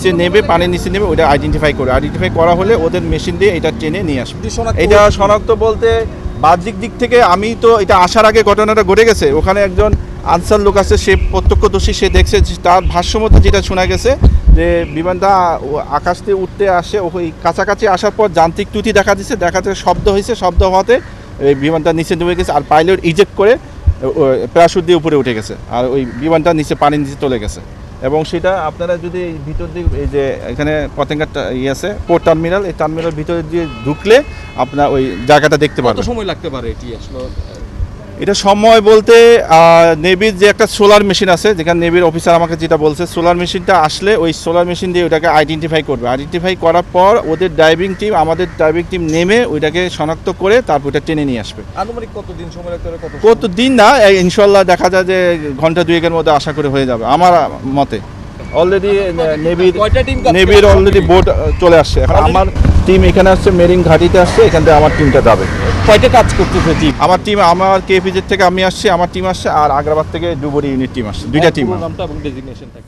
নিচে নেবে পানির নিচে নেবে ওটা আইডেন্টিফাই করে। আইডেন্টিফাই করা হলে ওদের মেশিন দিয়ে এটা টেনে নিয়ে আসবে। এটা শনাক্ত বলতে বাহ্যিক দিক থেকে আমি তো এটা আসার আগে ঘটনাটা ঘটে গেছে। ওখানে একজন আনসার লোক আছে সে প্রত্যক্ষদর্শী সে দেখছে তার ভাষ্যমতো যেটা শোনা গেছে যে বিমানটা আকাশ থেকে উঠতে আসে ওই কাছাকাছি আসার পর যান্ত্রিক ত্রুটি দেখা দিচ্ছে দেখা যাচ্ছে শব্দ হয়েছে শব্দ হওয়াতে এই বিমানটা নিচে নেমে গেছে আর পাইলট ইজেক্ট করে প্যারাশুট দিয়ে উপরে উঠে গেছে। আর ওই বিমানটা নিচে পানির নিচে চলে গেছে। এবং সেটা আপনারা যদি ভিতর দিয়ে এই যে এখানে পতেঙ্গার ইয়ে আছে পোর্ট টার্মিনাল এই টার্মিনাল ভিতরে দিয়ে ঢুকলে আপনার ওই জায়গাটা দেখতে পারবেন। সময় লাগতে পারে এটি আসলে এটা সময় বলতে নেভির যে একটা সোলার মেশিন আছে যেখানে নেভির অফিসার আমাকে যেটা বলছে সোলার মেশিনটা আসলে ওই সোলার মেশিন দিয়ে ওটাকে আইডেন্টিফাই করবে। আইডেন্টিফাই করার পর ওদের ড্রাইভিং টিম আমাদের ড্রাইভিং টিম নেমে ওইটাকে শনাক্ত করে তারপর ওটা টেনে নিয়ে আসবে। আনুমানিক কত দিন সময় লাগতে কত দিন না ইনশাল্লাহ দেখা যায় যে ঘণ্টা দুয়েকের মধ্যে আশা করে হয়ে যাবে আমার মতে। অলরেডি নেভির নেভির অলরেডি বোট চলে আসছে। এখন আমার টিম এখানে আসছে মেরিন ঘাটিতে আসছে এখান থেকে আমার টিমটা যাবে। কয়টা কাজ করতেছে টিম আমার টিম আমার কেপিজের থেকে আমি আসছি আমার টিম আসছে আর আগ্রাবাদ থেকে ডুবুরি ইউনিট টিম আসছে। দুইটা টিম নামটা এবং ডেজিগনেশনটা